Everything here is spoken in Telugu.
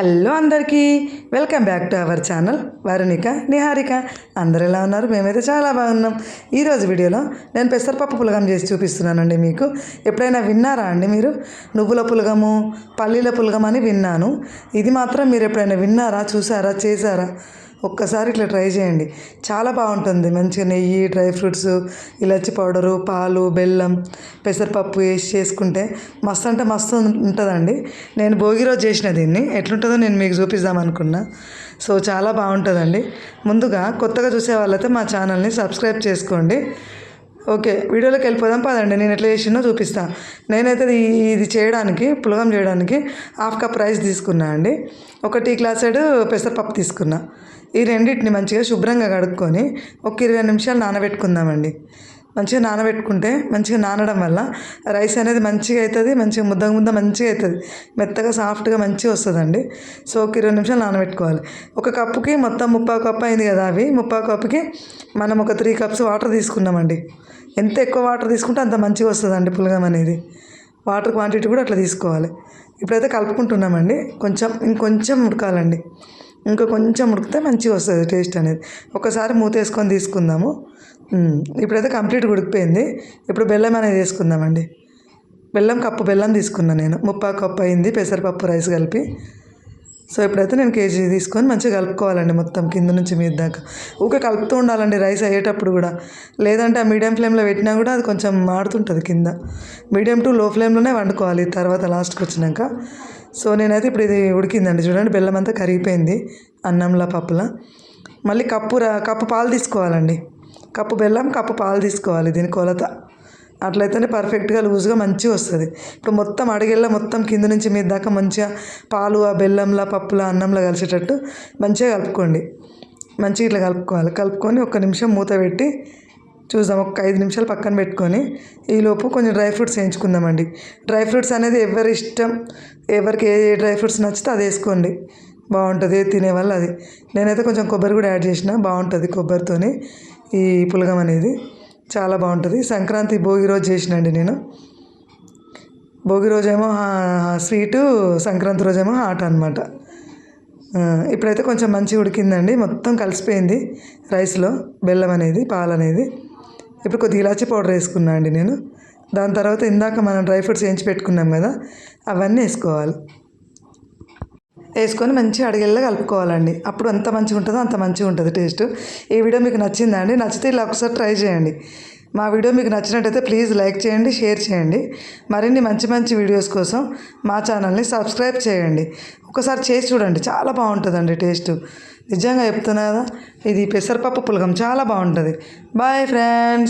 హలో అందరికీ welcome back to our channel Varunika Niharika. అందరు ఎలా ఉన్నారు? మేమైతే చాలా బాగున్నాం. ఈరోజు వీడియోలో నేను పెసరపప్పు పులగం చేసి చూపిస్తున్నానండి మీకు. ఎప్పుడైనా విన్నారా అండి మీరు? నువ్వుల పులగము పల్లీల పులగం అని విన్నాను. ఇది మాత్రం మీరు ఎప్పుడైనా విన్నారా చూసారా చేశారా? ఒక్కసారి ఇట్లా ట్రై చేయండి. చాలా బాగుంటుంది. మంచిగా నెయ్యి డ్రై ఫ్రూట్స్ ఇలాచి పౌడరు పాలు బెల్లం పెసరపప్పు వేసి చేసుకుంటే మస్తు అంటే మస్తు ఉంటుందండి. నేను భోగి రోజు చేసిన దీన్ని. ఎట్లుంటుందో నేను మీకు చూపిద్దాం అనుకున్నా. సో చాలా బాగుంటుందండి. ముందుగా కొత్తగా చూసే వాళ్ళైతే మా ఛానల్ని సబ్స్క్రైబ్ చేసుకోండి. ఓకే వీడియోలోకి వెళ్ళిపోదాం. పదండి నేను ఎట్లా చేసినో చూపిస్తాను నేనైతే ఇది ఇది చేయడానికి పులగం చేయడానికి హాఫ్ కప్ రైస్ తీసుకున్నా అండి. ఒక టీ గ్లాస్ సైడ్ పెసరపప్పు తీసుకున్నా. ఈ రెండింటిని మంచిగా శుభ్రంగా కడుక్కొని ఒక ఇరవై నిమిషాలు నానబెట్టుకుందామండి. మంచిగా నానబెట్టుకుంటే మంచిగా నానడం వల్ల రైస్ అనేది మంచిగా అవుతుంది మంచిగా ముద్ద ముద్ద మంచిగా అవుతుంది. మెత్తగా సాఫ్ట్గా మంచిగా వస్తుందండి. సో ఒక ఇరవై నిమిషాలు నానబెట్టుకోవాలి. ఒక కప్పుకి మొత్తం ముప్పై కప్పు అయింది కదా అవి. ముప్పై కప్పుకి మనం ఒక త్రీ కప్స్ వాటర్ తీసుకున్నామండి. ఎంత ఎక్కువ వాటర్ తీసుకుంటే అంత మంచిగా వస్తుందండి పులగం అనేది. వాటర్ క్వాంటిటీ కూడా అట్లా తీసుకోవాలి. ఇప్పుడైతే కలుపుకుంటున్నామండి. కొంచెం ఇంకొంచెం ఉడకాలండి. ఇంకా కొంచెం ఉడికితే మంచిగా వస్తుంది టేస్ట్ అనేది. ఒకసారి మూత వేసుకొని తీసుకుందాము. ఇప్పుడైతే కంప్లీట్ ఉడికిపోయింది. ఇప్పుడు బెల్లం అనేది వేసుకుందామండి. బెల్లం కప్పు బెల్లం తీసుకున్నా నేను. ముప్పా కప్పు అయింది పెసరపప్పు రైస్ కలిపి. సో ఇప్పుడైతే నేను కేజీ తీసుకొని మంచిగా కలుపుకోవాలండి మొత్తం కింద నుంచి మీద దాకా. ఊకే కలుపుతూ ఉండాలండి రైస్ అయ్యేటప్పుడు కూడా. లేదంటే ఆ మీడియం ఫ్లేమ్లో పెట్టినా కూడా అది కొంచెం మాడుతుంటుంది కింద. మీడియం టు లో ఫ్లేమ్లోనే వండుకోవాలి తర్వాత లాస్ట్కి వచ్చినాక. సో నేనైతే ఇప్పుడు ఇది ఉడికిందండి. చూడండి బెల్లం అంతా కరిగిపోయింది అన్నంలో పప్పులా. మళ్ళీ కప్పు రా- కప్పు పాలు తీసుకోవాలండి. కప్పు బెల్లం కప్పు పాలు తీసుకోవాలి. దీని కొలత అట్లయితేనే పర్ఫెక్ట్గా లూజ్గా మంచిగా వస్తుంది. ఇప్పుడు మొత్తం అడిగెళ్ళ మొత్తం కింద నుంచి మీద దాకా మంచిగా పాలు ఆ బెల్లంలా పప్పులా అన్నంలో కలిసేటట్టు మంచిగా కలుపుకోండి. మంచిగా ఇట్లా కలుపుకోవాలి. కలుపుకొని ఒక్క నిమిషం మూత పెట్టి చూద్దాం. ఒక ఐదు నిమిషాలు పక్కన పెట్టుకొని ఈలోపు కొంచెం డ్రై ఫ్రూట్స్ వేయించుకుందామండి. డ్రై ఫ్రూట్స్ అనేది ఎవరి ఇష్టం? ఎవరికి ఏ డ్రై ఫ్రూట్స్ నచ్చితే అది వేసుకోండి. బాగుంటుంది. తినే వల్ల అది నేనైతే కొంచెం కొబ్బరి కూడా యాడ్ చేసిన. బాగుంటుంది కొబ్బరితోని. ఈ పులగం అనేది చాలా బాగుంటుంది. సంక్రాంతి భోగి రోజు చేసినండి నేను. భోగి రోజేమో స్వీటు సంక్రాంతి రోజేమో హాట్ అనమాట ఇప్పుడైతే కొంచెం మంచిగా ఉడికిందండి. మొత్తం కలిసిపోయింది రైస్లో. బెల్లం అనేది పాలు అనేది. ఇప్పుడు కొద్దిగా ఇలాచి పౌడర్ వేసుకున్నా అండి నేను. దాని తర్వాత ఇందాక మనం డ్రై ఫ్రూట్స్ వేయించి పెట్టుకున్నాం కదా అవన్నీ వేసుకోవాలి. వేసుకొని మంచిగా అడిగేలా కలుపుకోవాలండి. అప్పుడు ఎంత మంచిగా ఉంటుందో అంత మంచిగా ఉంటుంది టేస్ట్. ఈ వీడియో మీకు నచ్చిందండి నచ్చితే ఇలా ఒకసారి ట్రై చేయండి. మా వీడియో మీకు నచ్చినట్టయితే ప్లీజ్ లైక్ చేయండి షేర్ చేయండి. మరిన్ని మంచి మంచి వీడియోస్ కోసం మా ఛానల్ని సబ్స్క్రైబ్ చేయండి. ఒకసారి చేసి చూడండి. చాలా బాగుంటుందండి టేస్ట్. నిజంగా చెప్తున్నా కదా ఇది పెసరపప్పు పులగం. చాలా బాగుంటుంది. Bye friends